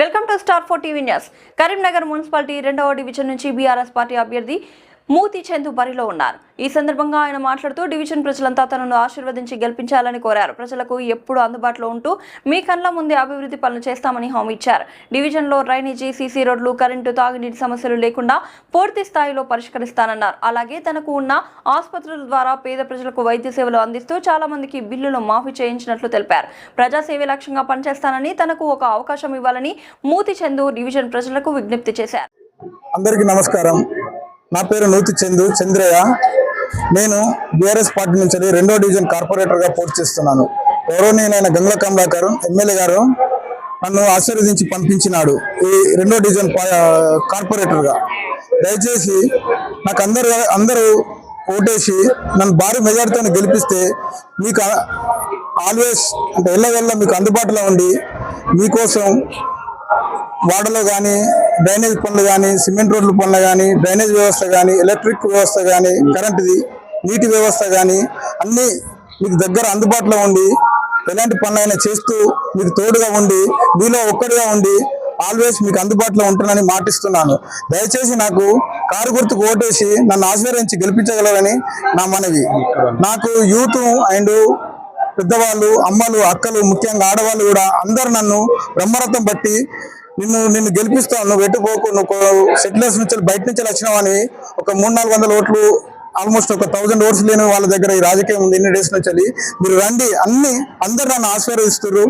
Welcome to star four TV news. Karimnagar municipality రెండవ division నుంచి BRS party అభ్యర్థి మూతి చందు బరిలో ఉన్నారు. ఈ సందర్భంగా ఆయన మాట్లాడుతూ డివిజన్ ప్రజలంతా తనను ఆశీర్వదించి గెలిపించాలని కోరారు. ప్రజలకు ఎప్పుడు అందుబాటులో ఉంటూ మీ కళ్ళ ముందే అభివృద్ధి పనులు చేస్తామని హామీ ఇచ్చారు. డివిజన్లో డ్రైనేజీ సీసీ రోడ్లు కరెంటు తాగునీటి సమస్యలు లేకుండా పూర్తి స్థాయిలో పరిష్కరిస్తానన్నారు. అలాగే తనకు ఉన్న ఆసుపత్రుల ద్వారా పేద ప్రజలకు వైద్య సేవలు అందిస్తూ చాలా మందికి బిల్లులు మాఫీ చేయించినట్లు తెలిపారు. ప్రజాసేవ లక్ష్యంగా పనిచేస్తానని తనకు ఒక అవకాశం ఇవ్వాలని మూతి చందు డివిజన్ ప్రజలకు విజ్ఞప్తి చేశారు. అందరికీ నమస్కారం. నా పేరు నూతి చందు చంద్రయ్య. నేను బీఆర్ఎస్ పార్టీ నుంచి రెండో డివిజన్ కార్పొరేటర్గా పోటీ చేస్తున్నాను. గౌరవనీయులైన గంగుల కమలాకర్ ఎమ్మెల్యే గారు నన్ను ఆశీర్వదించి పంపించినాడు ఈ రెండో డివిజన్ పా- కార్పొరేటర్గా. దయచేసి నాకు అందరు అందరూ ఓటేసి నన్ను భారీ మెజార్టీతో గెలిపిస్తే మీకు ఆల్వేస్ అంటే ఎల్లవెల్ల మీకు అందుబాటులో ఉండి మీకోసం వాడలో కానీ డ్రైనేజ్ పనులు కానీ సిమెంట్ రోడ్ల పనులు కానీ డ్రైనేజ్ వ్యవస్థ కానీ ఎలక్ట్రిక్ వ్యవస్థ కానీ కరెంటుది నీటి వ్యవస్థ కానీ అన్నీ మీకు దగ్గర అందుబాటులో ఉండి ఎలాంటి పనులైనా చేస్తూ మీకు తోడుగా ఉండి మీలో ఒక్కడిగా ఉండి ఆల్వేస్ మీకు అందుబాటులో ఉంటానని మాటిస్తున్నాను. దయచేసి నాకు కారు గుర్తుకు ఓటేసి నన్ను ఆశీర్వదించి గెలిపించగలరని నా మనవి. నాకు యూత్ అండ్ పెద్దవాళ్ళు అమ్మలు అక్కలు ముఖ్యంగా ఆడవాళ్ళు కూడా అందరు నన్ను బ్రహ్మరథం బట్టి నిన్ను నిన్ను గెలిపిస్తాను నువ్వు ఎట్టుకోకు నువ్వు సెటిలర్స్ నుంచి బయట నుంచి వచ్చినావని ఒక మూడు నాలుగు వందల ఓట్లు ఆల్మోస్ట్ ఒక థౌజండ్ ఓట్స్ లేని వాళ్ళ దగ్గర ఈ రాజకీయం ఉంది ఇన్ని డేస్ నుంచి. మీరు రండి అన్ని అందరు నన్ను ఆశీర్వదిస్తున్నారు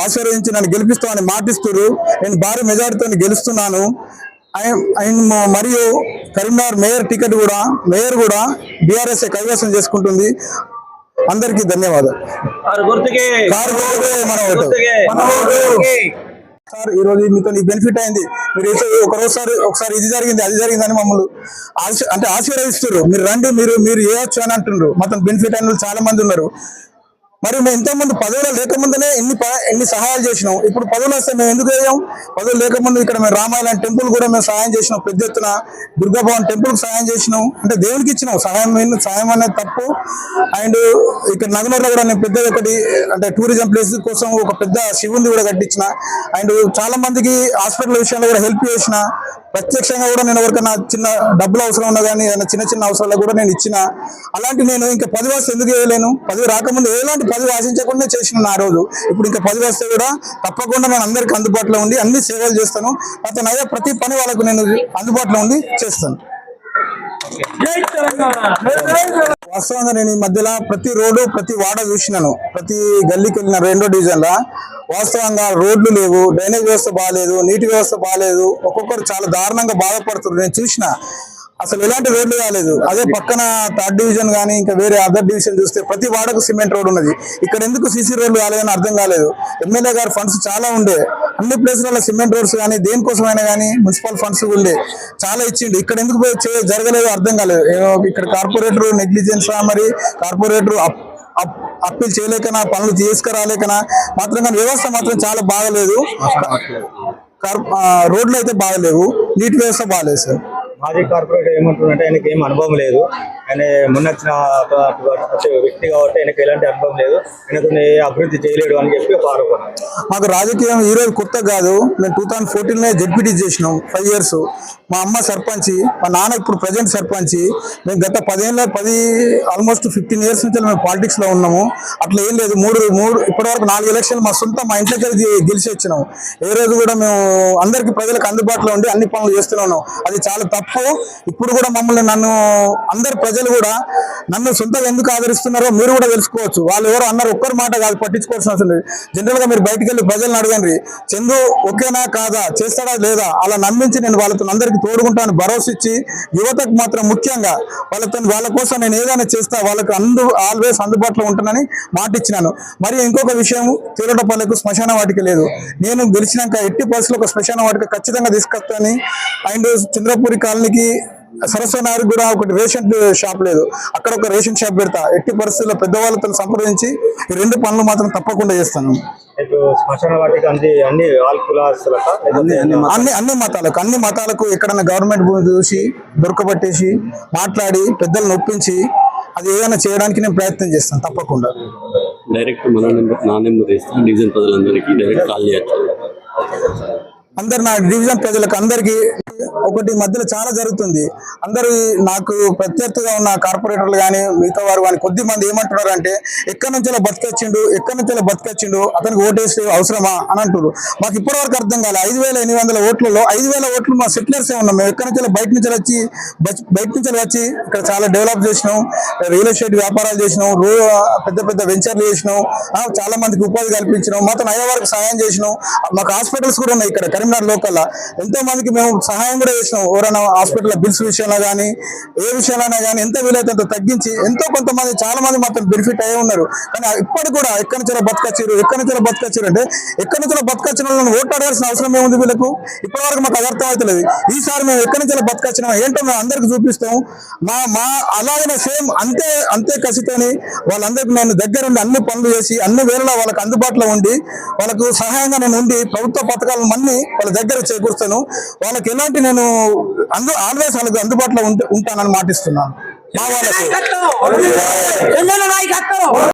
ఆశీర్వదించి నన్ను గెలిపిస్తామని మాటిస్తున్నారు నేను భారీ మెజారిటీతో గెలుస్తున్నాను. మ- మరియు కరీంనగర్ మేయర్ టికెట్ కూడా మేయర్ కూడా బీఆర్ఎస్ కైవసం చేసుకుంటుంది. అందరికీ ధన్యవాదాలు. సార్ ఈ రోజు మీతో బెనిఫిట్ అయింది. మీరు అయితే ఒకసారి ఇది జరిగింది అది జరిగింది అని మమ్మల్ని అంటే ఆశీర్వదిస్తున్నారు మీరు రండి మీరు మీరు చేయొచ్చు అని అంటుండ్రు. మొత్తం బెనిఫిట్ అయిన చాలా మంది ఉన్నారు. మరి మేము ఇంతకుముందు పదవులు లేకముందునే ఎన్ని ఎన్ని సహాయాలు చేసినాం? ఇప్పుడు పదవులు వస్తే మేము ఎందుకు వేయం? పదవులు లేకముందు ఇక్కడ మేము రామాయణ టెంపుల్ కూడా మేము సహాయం చేసినాం. పెద్ద ఎత్తున దుర్గాభవన్ టెంపుల్కి సహాయం చేసినాం. అంటే దేవునికి ఇచ్చినాం. సహాయం సహాయం అనేది తప్పు. అండ్ ఇక్కడ నగనూరులో కూడా నేను పెద్ద ఒకటి అంటే టూరిజం ప్లేస్ కోసం ఒక పెద్ద శివుంది కూడా కట్టించిన. అండ్ చాలా మందికి హాస్పిటల్ విషయంలో కూడా హెల్ప్ చేసిన. ప్రత్యక్షంగా కూడా నేను ఎవరికైనా చిన్న డబ్బులు అవసరం ఉన్నా కానీ ఏదైనా చిన్న చిన్న అవసరాలు కూడా నేను ఇచ్చిన అలాంటి నేను ఇంకా పది వస్తే ఎందుకు వేయలేను పది రాకముందు ఎలాంటి పది ఆశించకుండా చేసిన ఆ రోజు. ఇప్పుడు ఇంకా పది వస్తే కూడా తప్పకుండా నేను అందరికి అందుబాటులో ఉండి అన్ని సేవలు చేస్తాను. అతను అయ్యే ప్రతి పని వాళ్ళకు నేను అందుబాటులో ఉండి చేస్తాను. వాస్తవంగా నేను ఈ మధ్యలో ప్రతి రోడ్డు ప్రతి వాడ చూసినాను. ప్రతి గల్లీకి వెళ్ళిన రెండో డివిజన్ లా. వాస్తవంగా రోడ్లు లేవు డ్రైనేజ్ వ్యవస్థ బాగాలేదు నీటి వ్యవస్థ బాగాలేదు ఒక్కొక్కరు చాలా దారుణంగా బాధపడుతున్నారు. నేను చూసిన అసలు ఎలాంటి రోడ్లు కాలేదు. అదే పక్కన థర్డ్ డివిజన్ కానీ ఇంకా వేరే అదర్ డివిజన్ చూస్తే ప్రతి వాడకు సిమెంట్ రోడ్ ఉన్నది. ఇక్కడ ఎందుకు సీసీ రోడ్లు కాలేదని అర్థం కాలేదు. ఎమ్మెల్యే గారు ఫండ్స్ చాలా ఉండే. అన్ని ప్లేసులలో సిమెంట్ రోడ్స్ కానీ దేనికోసమైనా కానీ మున్సిపల్ ఫండ్స్ ఉండే చాలా ఇచ్చిండు. ఇక్కడ ఎందుకు పోయి జరగలేదు అర్థం కాలేదు. ఇక్కడ కార్పొరేటర్ నెగ్లిజెన్సా మరి కార్పొరేటర్ అప్- అప్- అప్పీల్ చేయలేకనా పనులు తీసుకురాలేకనా మాత్రం కానీ వ్యవస్థ మాత్రం చాలా బాగలేదు. కార్- రోడ్లు అయితే బాగలేవు. నీటి వ్యవస్థ బాగలేదు సార్ మాజీ కార్పొరేటర్ ఏమంటున్నట్టు ఆయనకి ఏం అనుభవం లేదు. ఆయన మొన్న వ్యక్తి కాబట్టి ఆయనకు ఎలాంటి అనుభవం లేదు. ఆయనతో అభివృద్ధి చేయలేడు అని చెప్పి ఒక ఆరోపణ. మాకు రాజకీయం ఈ రోజు కొత్త కాదు. మేము టూ థౌసండ్ ఫోర్టీన్ జెడ్పీటీ చేసినాం. ఫైవ్ ఇయర్స్ మా అమ్మ సర్పంచ్ మా నాన్న ఇప్పుడు ప్రజెంట్ సర్పంచ్. మేము గత పదేళ్ళ పది ఆల్మోస్ట్ ఫిఫ్టీన్ ఇయర్స్ నుంచి మేము పాలిటిక్స్లో ఉన్నాము. అట్లా ఏం లేదు. మూడు మూడు ఇప్పటివరకు నాలుగు ఎలక్షన్లు మా సొంత మా ఇంట్లోకి గెలిచి వచ్చినాము ఏ రోజు కూడా మేము అందరికి ప్రజలకు అందుబాటులో ఉండి అన్ని పనులు చేస్తూనే ఉన్నాం అది చాలా తప్పు. ఇప్పుడు కూడా మమ్మల్ని నన్ను అందరు ప్రజలు కూడా నన్ను సొంతంగా ఎందుకు ఆదరిస్తున్నారో మీరు కూడా తెలుసుకోవచ్చు. వాళ్ళు ఎవరు అన్నారు ఒక్కరి మాట కాదు పట్టించుకోవాల్సిన అవసరం లేదు. జనరల్గా మీరు బయటికి వెళ్ళి ప్రజలను అడగండి. చందు ఓకేనా కాదా? చేస్తాడా లేదా? అలా నమ్మించి నేను వాళ్ళతో అందరికీ తోడుకుంటాను భరోసా ఇచ్చి యువతకు మాత్రం ముఖ్యంగా వాళ్ళతో వాళ్ళ కోసం నేను ఏదైనా చేస్తా వాళ్ళకి అందు ఆల్వేస్ అందుబాటులో ఉంటానని మాట ఇచ్చినాను. మరి ఇంకొక విషయం తీరటపల్లెకు శ్మశాన వాటిక లేదు. నేను గెలిచినాక ఎట్టి పరిస్థితుల్లో ఒక శ్మశాన వాటిక ఖచ్చితంగా తీసుకొస్తాను అండ్ చంద్రపూరి కాలనీకి సరస్వతి నగర్ కూడా ఒకటి రేషన్ షాప్ లేదు. అక్కడ ఒక రేషన్ షాప్ పెడతా. ఎట్టి పరిస్థితుల్లో పెద్దవాళ్ళతో సంప్రదించి ఈ రెండు పనులు మాత్రం తప్పకుండా చేస్తాను. అన్ని అన్ని ఆల్ కులాస్తులక? లేకపోతే అన్ని అన్ని మతాలకు అన్ని మతాలకు ఎక్కడైనా గవర్నమెంట్ భూమి చూసి దొరకబట్టేసి మాట్లాడి పెద్దలను ఒప్పించి అది ఏదైనా చేయడానికి నేను ప్రయత్నం చేస్తాను తప్పకుండా. డైరెక్ట్ మన నెంబర్ నా నెంబర్ ఇస్తే డివిజన్ ప్రజలందరికీ డైరెక్ట్ కాల్ చేయొచ్చు. అందరు నా డివిజన్ ప్రజలకు అందరికీ ఒకటి మధ్యలో చాలా జరుగుతుంది. అందరూ నాకు ప్రత్యర్థిగా ఉన్న కార్పొరేటర్లు కానీ మిగతా వారు కానీ కొద్ది మంది ఏమంటున్నారు అంటే ఎక్కడి నుంచో బతికొచ్చిండు ఎక్కడి నుంచో బతికొచ్చిండు అతనికి ఓటేసి అవసరమా అని అంటారు మాకు ఇప్పటివరకు అర్థం కాలే. ఐదు వేల ఎనిమిది వందల ఓట్లలో ఐదు వేల ఓట్లు మా సెటిలర్సే ఉన్నాం? మేము ఎక్కడి నుంచి బయట నుంచి వచ్చి బయట నుంచి వచ్చి ఇక్కడ చాలా డెవలప్ చేసినాం. రియల్ ఎస్టేట్ వ్యాపారాలు చేసినాం. రో పెద్ద పెద్ద వెంచర్లు చేసినాం. చాలా మందికి ఉపాధి కల్పించినాం. మాత్రం అయ్యే వరకు సహాయం చేసినాం. మాకు హాస్పిటల్స్ కూడా ఉన్నాయి ఇక్కడ కరీంనగర్ లోకల్ ఎంతో మందికి మేము సహాయం కూడా చేసినాం. ఎవరైనా హాస్పిటల్ బిల్స్ విషయంలో కానీ ఏ విషయంలో కానీ ఎంత వీలైతే అంత తగ్గించి ఎంతో కొంతమంది చాలా మంది మాత్రం బెనిఫిట్ అయ్యే ఉన్నారు. కానీ ఇప్పటికి కూడా ఎక్కడి నుంచి బతకొచ్చారు ఎక్కడి నుంచి బతకొచ్చారు అంటే ఎక్కడి నుంచి బతకొచ్చిన వాళ్ళని ఓట్లాడాల్సిన అవసరం ఏముంది వీళ్ళకు. ఇప్పటి వరకు మాకు అర్థం అవుతలేదు ఈసారి మేము ఎక్కడి నుంచి బతకొచ్చినా ఏంటో మేము అందరికి చూపిస్తాం. మా మా అలాగనే సేమ్ అంతే అంతే కసితోని వాళ్ళందరికీ నేను దగ్గరుండి అన్ని పనులు చేసి అన్ని వేళలా వాళ్ళకి అందుబాటులో ఉండి వాళ్ళకు సహాయంగా నేను ఉండి ప్రభుత్వ పథకాలను మన్ని వాళ్ళ దగ్గర చేకూరుస్తాను. వాళ్ళకి ఎలాంటి నేను అందు ఆల్వేస్ వాళ్ళకి అందుబాటులో ఉంటానని మాటిస్తున్నాను. మా వాళ్ళకు.